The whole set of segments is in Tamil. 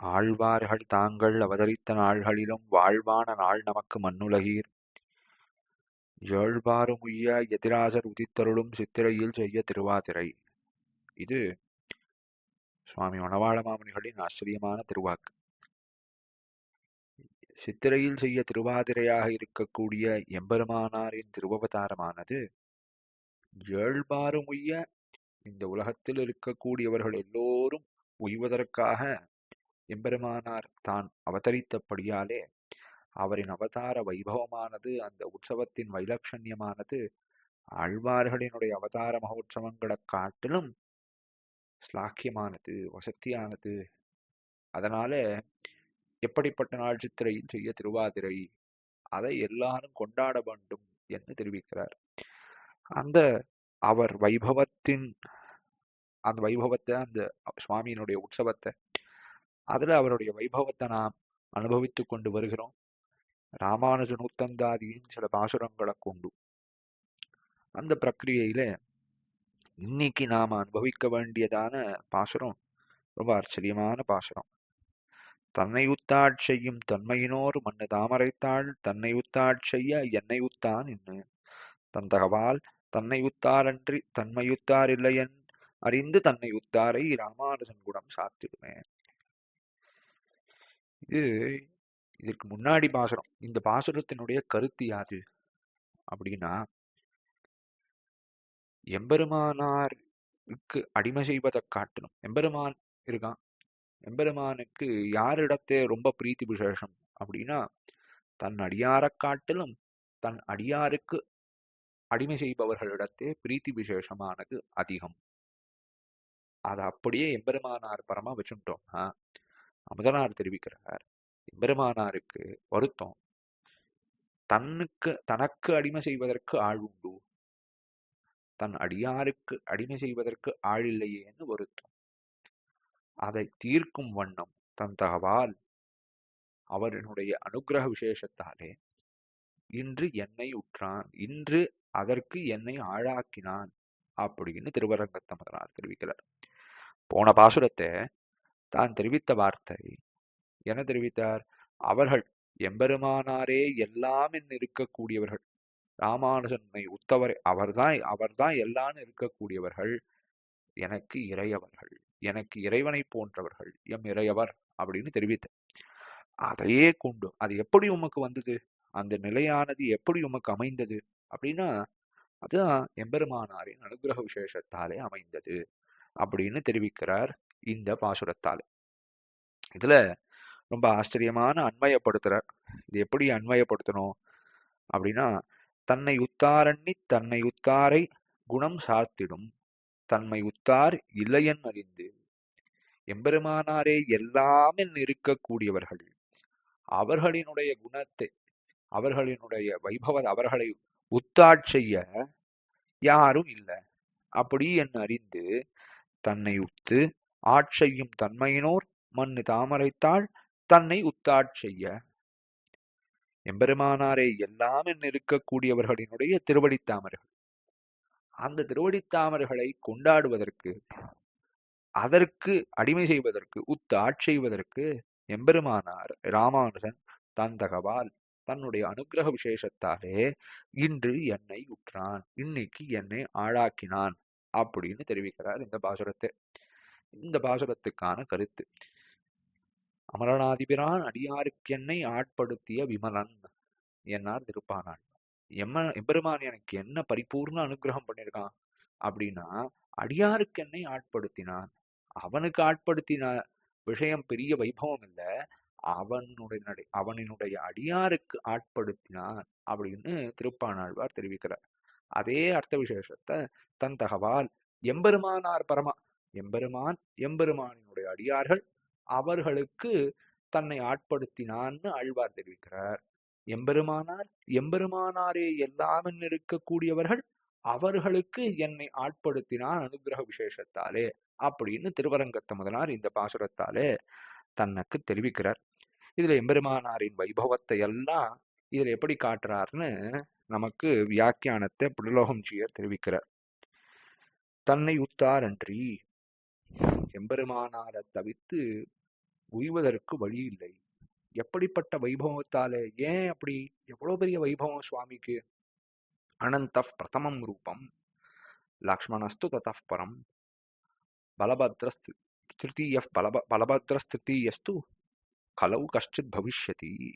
ஆழ்வார்கள் தாங்கள் அவதரித்த நாள்களிலும் வாழ்வான நாள் நமக்கு மண்ணுலகீர். ஏழ்வாரும் உய்ய எதிராசர் உதித்தருளும் சித்திரையில் செய்ய திருவாதிரை. இது சுவாமி மணவாள மாமுனிகளின் ஆச்சரியமான திருவாக்கு. சித்திரையில் செய்ய திருவாதிரையாக இருக்கக்கூடிய எம்பெருமானாரின் திருவவதாரமானது ஏழ்வாரும் உய்ய இந்த உலகத்தில் இருக்கக்கூடியவர்கள் எல்லோரும் உய்வதற்காக எம்பெருமானார் தான் அவதரித்தபடியாலே அவரின் அவதார வைபவமானது அந்த உற்சவத்தின் வைலட்சண்யமானது ஆழ்வார்களினுடைய அவதார மகோற்சவங்களை காட்டிலும் ஸ்லாக்கியமானது வசத்தியானது. அதனால எப்படிப்பட்ட நாள் சித்திரையில் செய்ய திருவாதிரை அதை எல்லாரும் கொண்டாட வேண்டும் என்று தெரிவிக்கிறார். அந்த அவர் வைபவத்தின் அந்த வைபவத்தை அந்த சுவாமியினுடைய உற்சவத்தை அதுல அவருடைய வைபவத்தை நாம் அனுபவித்து கொண்டு வருகிறோம். ராமானுஜ நூத்தந்தாதியின் சில பாசுரங்களை கொண்டு. அந்த பிரக்கிரியையில இன்னைக்கு நாம அனுபவிக்க வேண்டியதான பாசுரம் ரொம்ப ஆச்சரியமான பாசுரம். தன்னை உத்தாட் செய்யும் தன்மையினோர் மண்ணு தாமரைத்தாள் தன்னை உத்தாட் செய்ய என்னை உத்தான் இன்னு. தந்தகவால் தன்னை உத்தாரன்றி தன்மையுத்தார் இல்லையன் அறிந்து தன்னை உத்தாரை ராமானுஜன் குணம் சாத்திடுமே. இது இதற்கு முன்னாடி பாசுரம். இந்த பாசுரத்தினுடைய கருத்து யாது? அப்படின்னா எம்பெருமானாருக்கு அடிமை செய்வதை காட்டணும். எம்பெருமான் இருக்கான். எம்பெருமானுக்கு யாரிடத்தே ரொம்ப பிரீத்தி விசேஷம் அப்படின்னா தன் அடியாரை காட்டிலும் தன் அடியாருக்கு அடிமை செய்பவர்களிடத்தே பிரீத்தி விசேஷமானது அதிகம். அதை அப்படியே எம்பெருமானார் பரமா வச்சுட்டோம்னா அமுதனார் தெரிவிக்கிறார் எம்பெருமானாருக்கு வருத்தம். தன்னுக்கு தனக்கு அடிமை செய்வதற்கு ஆள் உண்டு. தன் அடியாருக்கு அடிமை செய்வதற்கு ஆள் இல்லையேன்னு வருத்தம். அதை தீர்க்கும் வண்ணம் தன் தகவால் அவரினுடைய அனுகிரக விசேஷத்தாலே இன்று என்னை உற்றான் இன்று அதற்கு என்னை ஆளாக்கினான் அப்படின்னு திருவரங்கத்தமதனார் தெரிவிக்கிறார். போன பாசுரத்தை தான் தெரிவித்த வார்த்தை. என தெரிவித்தார்? அவர்கள் எம்பெருமானாரே எல்லாம் இருக்கக்கூடியவர்கள். ராமானுஜனை உத்தவரை அவர்தான் அவர்தான் எல்லாம் இருக்கக்கூடியவர்கள். எனக்கு இறையவர்கள். எனக்கு இறைவனை போன்றவர்கள். எம் இறையவர் அப்படின்னு தெரிவித்த. அதையே கொண்டு அது எப்படி உமக்கு வந்தது? அந்த நிலையானது எப்படி உமக்கு அமைந்தது? அப்படின்னா அதுதான் எம்பெருமானாரின் அனுகிரக விசேஷத்தாலே அமைந்தது அப்படின்னு தெரிவிக்கிறார் இந்த பாசுரத்தால். இதில் ரொம்ப ஆச்சரியமான அண்மையப்படுத்துறார் இது எப்படி அண்மையப்படுத்தணும் அப்படின்னா தன்னை உத்தாரண்ணி தன்னை உத்தாரை குணம் சாத்திடும் தன்மை உத்தார் இல்லையன் அறிந்து எம்பெருமானாரே எல்லாமே இருக்கக்கூடியவர்கள் அவர்களினுடைய குணத்தை அவர்களினுடைய வைபவ அவர்களை உத்தாட் செய்ய யாரும் இல்லை. அப்படி என் அறிந்து தன்னை உத்து ஆட்செய்யும் தன்மையினோர் மண்ணு தாமரைத்தாள் தன்னை உத்தாட் செய்ய. எம்பெருமானாரே எல்லாம் என் இருக்கக்கூடியவர்களினுடைய திருவடித்தாமர்கள் அந்த திருவடித்தாமர்களை கொண்டாடுவதற்கு அதற்கு அடிமை செய்வதற்கு உத்து ஆட்செய்வதற்கு எம்பெருமானார் ராமானுஜன் தந்தகவால் தன்னுடைய அனுகிரக விசேஷத்தாலே இன்று என்னை உற்றான் இன்னைக்கு என்னை ஆளாக்கினான் அப்படின்னு தெரிவிக்கிறார் இந்த பாசுரத்தை. இந்த பாசுரத்துக்கான கருத்து. அமரநாதிபிரான் அடியாருக்கென்னை ஆட்படுத்திய விமலன் என்னார் திருப்பானாள் எம்ம எம்பெருமான் எனக்கு என்ன பரிபூர்ண அனுகிரகம் பண்ணியிருக்கான் அப்படின்னா அடியாருக்கு என்னை ஆட்படுத்தினான். அவனுக்கு ஆட்படுத்தின விஷயம் பெரிய வைபவம் இல்லை. அவனுடைய அவனினுடைய அடியாருக்கு ஆட்படுத்தினான் அப்படின்னு திருப்பானாழ்வார் தெரிவிக்கிறார். அதே அர்த்த விசேஷத்தை தன் தகவால் எம்பெருமானார் பரமா எம்பெருமான் எம்பெருமானினுடைய அடியார்கள் அவர்களுக்கு தன்னை ஆட்படுத்தினான்னு ஆழ்வார் தெரிவிக்கிறார். எம்பெருமானார் எம்பெருமானாரே எல்லாமென் இருக்கக்கூடியவர்கள் அவர்களுக்கு என்னை ஆட்படுத்தினான் அனுகிரக விசேஷத்தாலே அப்படின்னு திருவரங்கத்த முதலார் இந்த பாசுரத்தாலே தனக்கு தெரிவிக்கிறார். இதுல எம்பெருமானாரின் வைபவத்தை எல்லாம் இதுல எப்படி காட்டுறாருன்னு நமக்கு வியாக்கியானத்தை புடலோகம் ஜியர் தெரிவிக்கிறார். தன்னை உத்தாரன்றி எம்பெருமானாரை தவித்து உய்வதற்கு வழி இல்லை எப்படிப்பட்ட வைபவத்தாலே ஏன் அப்படி எவ்வளோ பெரிய வைபவம் சுவாமிக்கு? அனந்த பிரதமம் ரூபம் லக்ஷ்மணஸ்து தतः பரம் பலபத்ரஸ்து திருத்தீய பலப பலபத்ரஸ்திருத்தீயஸ்து கலவு கஷ்டித் பவிஷ்யதி.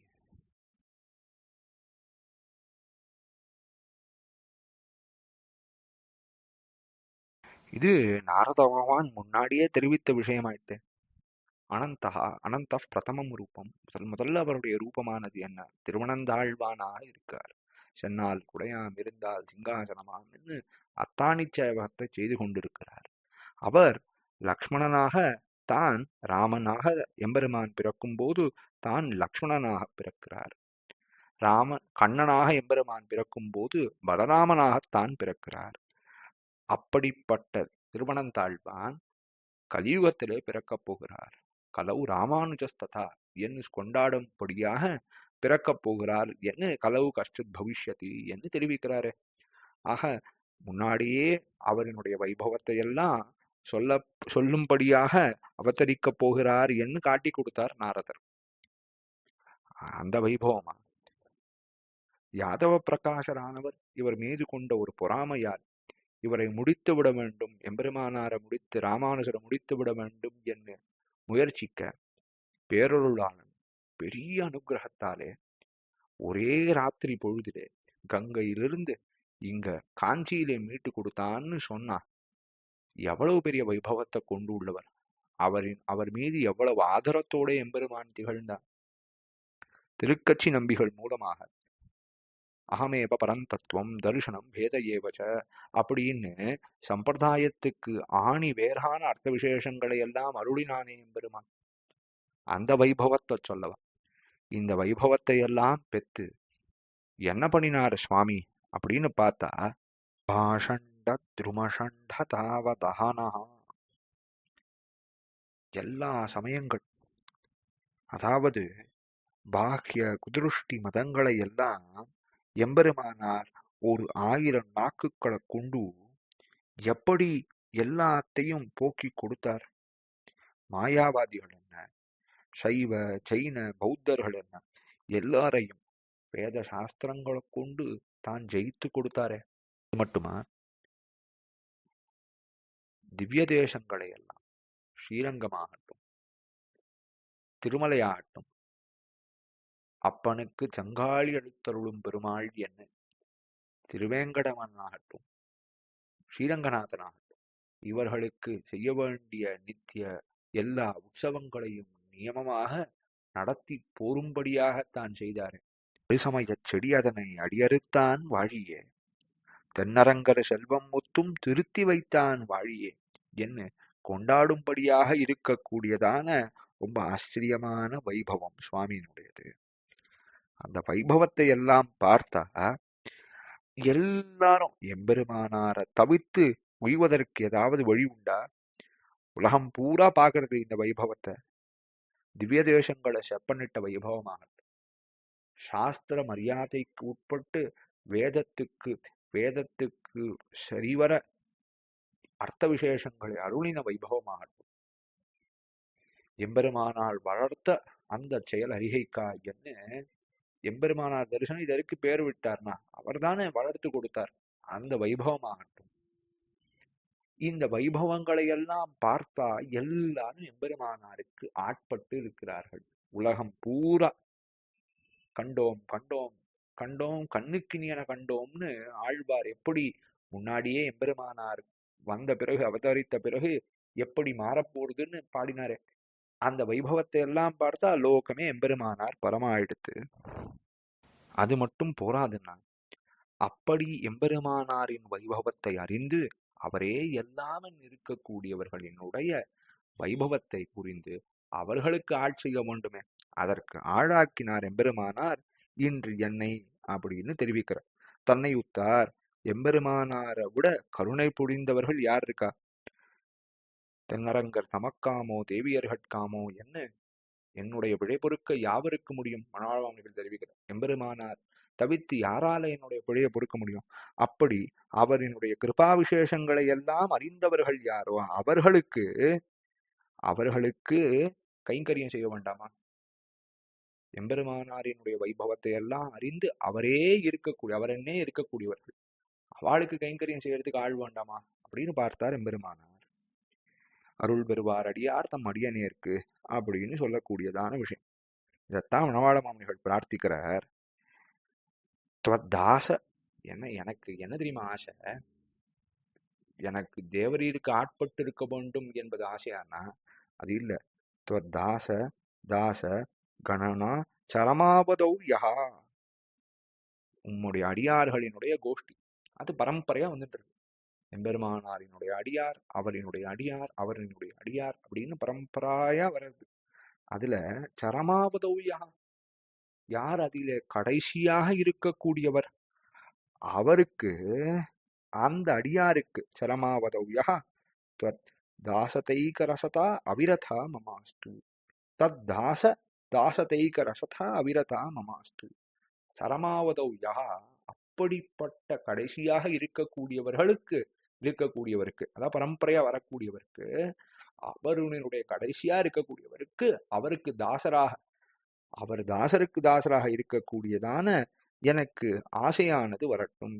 இது நாரத பகவான் முன்னாடியே தெரிவித்த விஷயமாயிட்டு அனந்தா அனந்த பிரதமம் ரூபம். முதல் முதல்ல அவருடைய ரூபமானது என்ன? திருவனந்தாழ்வானாக இருக்கார். சென்னால் குடையாம் இருந்தால் சிங்காசனமாம்னு அத்தானிச்சயவகத்தை செய்து கொண்டிருக்கிறார். அவர் லக்ஷ்மணனாக தான் ராமனாக எம்பெருமான் பிறக்கும் போது தான் லக்ஷ்மணனாக பிறக்கிறார். ராம கண்ணனாக எம்பெருமான் பிறக்கும் போது பலராமனாகத்தான் பிறக்கிறார். அப்படிப்பட்ட திருவனந்தாழ்வான் கலியுகத்திலே பிறக்கப் போகிறார். கலவு ராமானுஜஸ்ததா என்று கொண்டாடும்படியாக பிறக்கப் போகிறார் என்ன கலவு கஷ்டத் பவிஷ்யதி என்று தெரிவிக்கிறாரு. ஆக முன்னாடியே அவரினுடைய வைபவத்தை எல்லாம் சொல்ல சொல்லும்படியாக அவதரிக்கப் போகிறார் என்று காட்டி கொடுத்தார் நாரதர். அந்த வைபவமா? யாதவ பிரகாசரானவர் இவர் மீது கொண்ட ஒரு பொறாமையால் இவரை முடித்து விட வேண்டும் எம்பெருமானாரை முடித்து ராமானுஜரை முடித்து விட வேண்டும் என்று முயற்சிக்க பேரொருளாளன் பெரிய அனுகிரகத்தாலே ஒரே ராத்திரி பொழுதிலே கங்கையிலிருந்து இங்க காஞ்சியிலே மீட்டு கொடுத்தான்னு சொன்னா எவ்வளவு பெரிய வைபவத்தை கொண்டு உள்ளவர். அவரின் அவர் மீது எவ்வளவு ஆதரத்தோட எம்பெருமான் திகழ்ந்தார். திருக்கட்சி நம்பிகள் மூலமாக அகமேப பரந்தத்துவம் தரிசனம் பேத ஏவச்ச அப்படின்னு சம்பிரதாயத்துக்கு ஆணி வேறான அர்த்த விசேஷங்களை எல்லாம் அருளினானே எம்பெருமான். அந்த வைபவத்தை சொல்லவா. இந்த வைபவத்தை எல்லாம் பெத்து என்ன பண்ணினாரு சுவாமி அப்படின்னு பார்த்தா பாஷண்ட திருமஷண்ட தாவதஹனா. எல்லா சமயங்கள் அதாவது பாக்கிய குதிருஷ்டி மதங்களை எல்லாம் எம்பெருமானார் ஒரு ஆயிரம் நாக்குகளை கொண்டு எப்படி எல்லாத்தையும் போக்கி கொடுத்தார்? மாயாவாதிகள் என்ன? சைவ ஜைன பௌத்தர்கள் என்ன? எல்லாரையும் வேத சாஸ்திரங்களை கொண்டு தான் ஜெயித்து கொடுத்தாரே. அது மட்டுமா? திவ்ய தேசங்களை எல்லாம் ஸ்ரீரங்கமாகட்டும் திருமலையாகட்டும் அப்பனுக்கு சங்காளி அளித்தருளும் பெருமாள் என்ன? திருவேங்கடவன் ஆகட்டும் ஸ்ரீரங்கநாதனாகட்டும் இவர்களுக்கு செய்ய வேண்டிய நித்திய எல்லா உற்சவங்களையும் நியமமாக நடத்தி போரும்படியாக தான் ஒரு பரிசமயச் செடி அதனை அடியறுத்தான் வாழியே. தென்னரங்கர செல்வம் முத்தும் திருத்தி வைத்தான் வாழியே. என்ன? கொண்டாடும்படியாக இருக்கக்கூடியதான ரொம்ப ஆச்சரியமான வைபவம் சுவாமியினுடையது. அந்த வைபவத்தை எல்லாம் பார்த்தா எல்லாரும் எம்பெருமானார தவித்து உய்வதற்கு ஏதாவது வழி உண்டா? உலகம் பூரா பார்க்கறது இந்த வைபவத்தை. திவ்ய தேசங்களை செப்பனிட்ட வைபவமாகட்டும். சாஸ்திர மரியாதைக்கு உட்பட்டு வேதத்துக்கு வேதத்துக்கு சரிவர அர்த்த விசேஷங்களை அருளின வைபவமாகட்டும். எம்பெருமானால் வளர்த்த அந்த செயல் அறிகைக்கா என்ன? எம்பெருமானார் தரிசனம் இதற்கு பேர் விட்டார்னா அவர்தானே வளர்த்து கொடுத்தார். அந்த வைபவமாகட்டும். இந்த வைபவங்களை எல்லாம் பார்த்தா எல்லாரும் எம்பெருமானாருக்கு ஆட்பட்டு இருக்கிறார்கள். உலகம் பூரா கண்டோம் கண்டோம் கண்டோம் கண்ணுக்கினியன கண்டோம்னு ஆழ்வார் எப்படி முன்னாடியே எம்பெருமானார் வந்த பிறகு அவதரித்த பிறகு எப்படி மாறப்போறதுன்னு பாடினாரு. அந்த வைபவத்தை எல்லாம் பார்த்தா லோகமே எம்பெருமானார் பரமாயிடுத்து. அது மட்டும் போராதுன்னா அப்படி எம்பெருமானாரின் வைபவத்தை அறிந்து அவரே எல்லாமே இருக்கக்கூடியவர்களினுடைய வைபவத்தை புரிந்து அவர்களுக்கு ஆட்சி செய்ய வேண்டுமே அதற்கு ஆளாக்கினார் எம்பெருமானார் இன்று என்னை அப்படின்னு தெரிவிக்கிறார். தன்னை உத்தார் எம்பெருமானாரை விட கருணை புரிந்தவர்கள் யார் இருக்கா? தென்னரங்கர் தமக்காமோ தேவியர்கட்காமோ என்ன? என்னுடைய பிழை பொறுக்க யாவருக்கு முடியும்? மணாளவாமிகள் தெரிவிக்கிறார். எம்பெருமானார் தவித்து யாரால என்னுடைய பிழையை பொறுக்க முடியும்? அப்படி அவரினுடைய கிருபா விசேஷங்களை எல்லாம் அறிந்தவர்கள் யாரோ? அவர்களுக்கு அவர்களுக்கு கைங்கரியம் செய்ய வேண்டாமா? எம்பெருமானாரினுடைய வைபவத்தை எல்லாம் அறிந்து அவரே இருக்கக்கூடிய அவரென்னே இருக்கக்கூடியவர்கள். அவளுக்கு கைங்கரியம் செய்யறதுக்கு ஆள் வேண்டாமா? அப்படின்னு பார்த்தார் எம்பெருமானார். அருள் பெறுவார் அடியார் தம் அடியனேற்கு அப்படின்னு சொல்லக்கூடியதான விஷயம். இதைத்தான் மணவாள மாமனிகள் பிரார்த்திக்கிறார். தாச என்ன எனக்கு என்ன தெரியுமா ஆசை? எனக்கு தேவரீருக்கு ஆட்பட்டு இருக்க வேண்டும் என்பது ஆசையானா? அது இல்ல. தாச தாச கணனா சரமாபதௌ யஹா. உம்முடைய அடியார்களினுடைய கோஷ்டி. அது பரம்பரையா வந்துட்டு இருக்கு. எம்பெருமானாரினுடைய அடியார் அவரினுடைய அடியார் அவரினுடைய அடியார் அப்படின்னு பரம்பராயா வர்றது. அதுல சரமாபதௌயா யார் அதிலே கடைசியாக இருக்கக்கூடியவர்? அவருக்கு அந்த அடியாருக்கு தத் தாசதைக ரசதா அவிரதா மமாஸ்து. தத் தாச தாசதைக ரசதா அவிரதா மமாஸ்து. சரமாவதௌயா அப்படிப்பட்ட கடைசியாக இருக்கக்கூடியவர்களுக்கு இருக்கக்கூடியவருக்கு அதாவது பரம்பரையா வரக்கூடியவருக்கு அவருடைய கடைசியா இருக்கக்கூடியவருக்கு அவருக்கு தாசராக அவர் தாசருக்கு தாசராக இருக்கக்கூடியதான எனக்கு ஆசையானது வரட்டும்.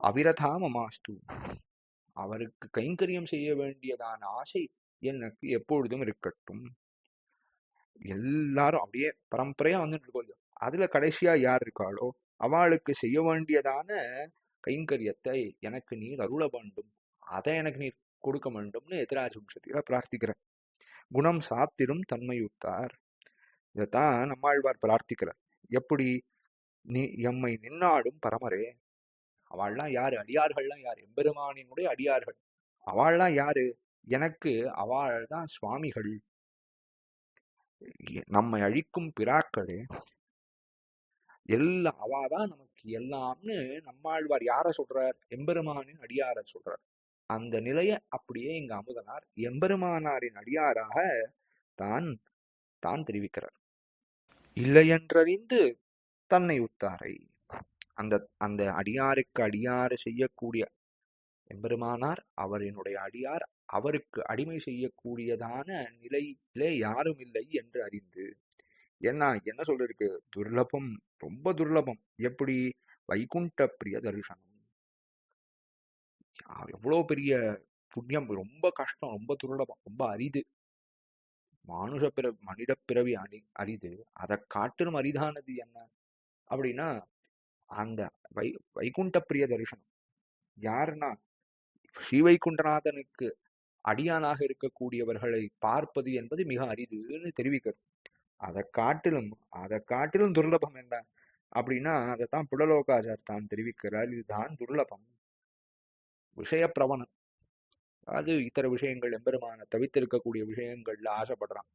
அவிரதாமமாஸ்து. அவருக்கு கைங்கரியம் செய்ய வேண்டியதான ஆசை எனக்கு எப்பொழுதும் இருக்கட்டும். எல்லாரும் அப்படியே பரம்பரையா வந்துட்டு இருக்கோம். அதுல கடைசியா யார் இருக்காளோ அவளுக்கு செய்ய வேண்டியதான கைங்கரியத்தை எனக்கு நீர் அருள வேண்டும். அதை எனக்கு நீர் கொடுக்க வேண்டும்னு எதிராஜம்சத்தில பிரார்த்திக்கிறார் குணம் சாத்திரும் தன்மையுத்தார் இதைத்தான் நம்மாழ்வார் பிரார்த்திக்கிறார். எப்படி? நீ எம்மை நின்னாடும் பரமரே. அவள்லாம் யாரு? அடியார்கள்லாம் யார்? எம்பெருமானினுடைய அடியார்கள். அவள்லாம் யாரு? எனக்கு அவள் தான் சுவாமிகள் நம்மை அழிக்கும் பிராக்களே எல்லாம் அவாதான் நமக்கு எல்லாம்னு நம்மாழ்வார் யாரை சொல்றார்? எம்பெருமானின் அடியாரை சொல்றார். அந்த நிலையை அப்படியே இங்க அமுதனார். எம்பெருமானாரின் அடியாராக தான் தான் தெரிவிக்கிறார். இல்லையென்றறிந்து தன்னை உத்தாரை. அந்த அந்த அடியாருக்கு அடியாறு செய்யக்கூடிய எம்பெருமானார் அவரினுடைய அடியார் அவருக்கு அடிமை செய்யக்கூடியதான நிலையிலே யாரும் இல்லை என்று அறிந்து ஏன்னா என்ன சொல்லிருக்கு துர்லபம் ரொம்ப துர்லபம். எப்படி? வைகுண்ட பிரிய தரிசனம். எவ்வளவு பெரிய புண்ணியம். ரொம்ப கஷ்டம் ரொம்ப துர்லபம் ரொம்ப அரிது. மானுஷ பிற மனித பிறவி அணி அரிது. அதை காட்டிலும் அரிதானது என்ன? அப்படின்னா அந்த வை வைகுண்ட பிரிய தரிசனம். யாருன்னா ஸ்ரீ வைகுண்டநாதனுக்கு அடியானாக இருக்கக்கூடியவர்களை பார்ப்பது என்பது மிக அரிதுன்னு தெரிவிக்கிறது. அதை காட்டிலும் அதை காட்டிலும் துர்லபம் என்ன அப்படின்னா அதைத்தான் புடலோகாச்சார் தான் தெரிவிக்கிறார். இதுதான் துர்லபம். விஷய பிரவணம் அது இத்தர விஷயங்கள் எம்பெருமான தவித்திருக்கக்கூடிய விஷயங்கள்ல ஆசைப்படுறான்.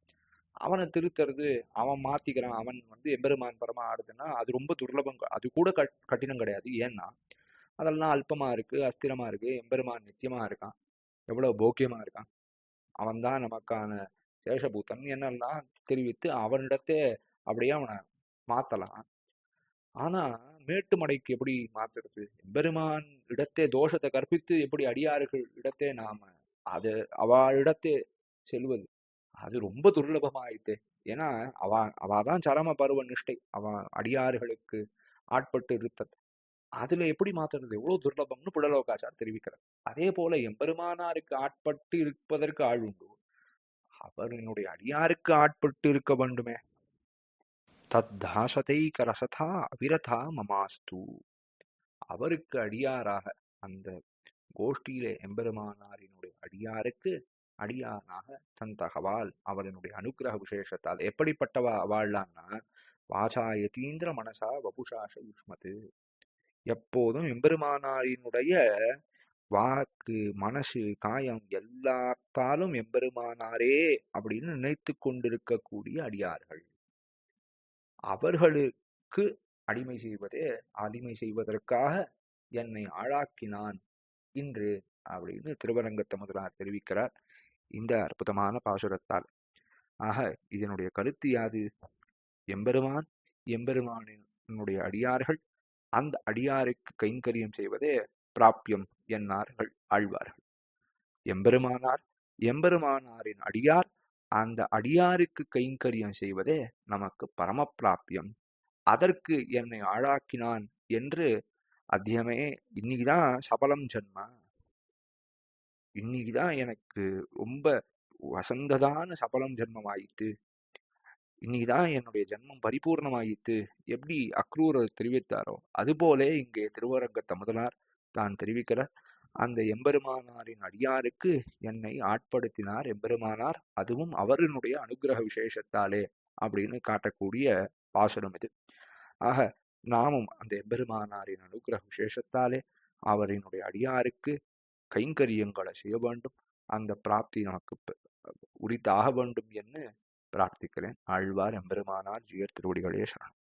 அவனை திருத்துறது அவன் மாத்திக்கிறான். அவன் வந்து எம்பெருமான் பரமா ஆடுதுன்னா அது ரொம்ப துர்லபம். அது கூட கட் கட்டினம் கிடையாது. ஏன்னா அதெல்லாம் அல்பமா இருக்கு அஸ்திரமா இருக்கு. எம்பெருமான் நித்தியமா இருக்கான். எவ்வளவு போக்கியமா இருக்கான். அவன் தான் நமக்கான சேஷபூத்தன் என்னெல்லாம் தெரிவித்து அவனிடத்தே அப்படியே அவனை மாத்தலாம். ஆனா மேட்டு மடைக்கு எப்படி மாத்துறது? எம்பெருமான் இடத்தே தோஷத்தை கற்பித்து எப்படி அடியார்கள் இடத்தே நாம அது அவளிடத்தே செல்வது? அது ரொம்ப துர்லபமாயிட்டு. ஏன்னா அவ அவாதான் சரம பருவ நிஷ்டை. அவ அடியார்களுக்கு ஆட்பட்டு இருத்தது அதுல எப்படி மாத்துறது? எவ்வளவு துர்லபம்னு புடலோகாச்சார் தெரிவிக்கிறார். அதே போல எம்பெருமானாருக்கு ஆட்பட்டு இருப்பதற்கு ஆள் உண்டு. அவரினுடைய அடியாருக்கு ஆட்பட்டு இருக்க வேண்டுமே. தத்தாசதைக கரசதா அவிரதா மமாஸ்து. அவருக்கு அடியாராக அந்த கோஷ்டியிலே எம்பெருமானாரினுடைய அடியாருக்கு அடியானாக தன் தகவால் அவரினுடைய அனுகிரக விசேஷத்தால் எப்படிப்பட்டவா அவாள்லான்னா வாசா யதீந்திர மனசா வபுஷாச யுஷ்மது எப்போதும் எம்பெருமானாரினுடைய வாக்கு மனசு காயம் எல்லாத்தாலும் எம்பெருமானாரே அப்படின்னு நினைத்து கொண்டிருக்கக்கூடிய அடியார்கள். அவர்களுக்கு அடிமை செய்வதே அடிமை செய்வதற்காக என்னை ஆளாக்கினான் இன்று அப்படின்னு திருவரங்கத்த முதலார் தெரிவிக்கிறார் இந்த அற்புதமான பாசுரத்தால். ஆக இதனுடைய கருத்து யாது? எம்பெருமான் எம்பெருமானினுடைய அடியார்கள் அந்த அடியாருக்கு கைங்கரியம் செய்வதே பிராப்பியம் என்னார்கள் ஆழ்வார்கள். எம்பெருமானார் எம்பெருமானாரின் அடியார் அந்த அடியாருக்கு கைங்கரியம் செய்வதே நமக்கு பரமப்பிராப்பியம் அதற்கு என்னை ஆளாக்கினான் என்று அத்தியமே இன்னைக்குதான் சபலம் ஜென்மா. இன்னைக்குதான் எனக்கு ரொம்ப வசந்ததான சபலம் ஜென்மம் ஆயிட்டு இன்னைக்குதான் என்னுடைய ஜென்மம் பரிபூர்ணமாயிட்டு எப்படி அக்ரூரர் தெரிவித்தாரோ அதுபோலே இங்கே திருவரங்கத்த முதலார் தான் தெரிவிக்கிறார். அந்த எம்பெருமானாரின் அடியாருக்கு என்னை ஆட்படுத்தினார் எம்பெருமானார் அதுவும் அவரினுடைய அனுகிரக விசேஷத்தாலே அப்படின்னு காட்டக்கூடிய பாசுரம் இது. ஆக நாமும் அந்த எம்பெருமானாரின் அனுகிரக விசேஷத்தாலே அவரினுடைய அடியாருக்கு கைங்கரியங்களை செய்ய வேண்டும். அந்த பிராப்தி நமக்கு உரித்தாக வேண்டும் என்று பிரார்த்திக்கிறேன். ஆழ்வார் எம்பெருமானார் ஜீயர் திருவடிகளே சரணம்.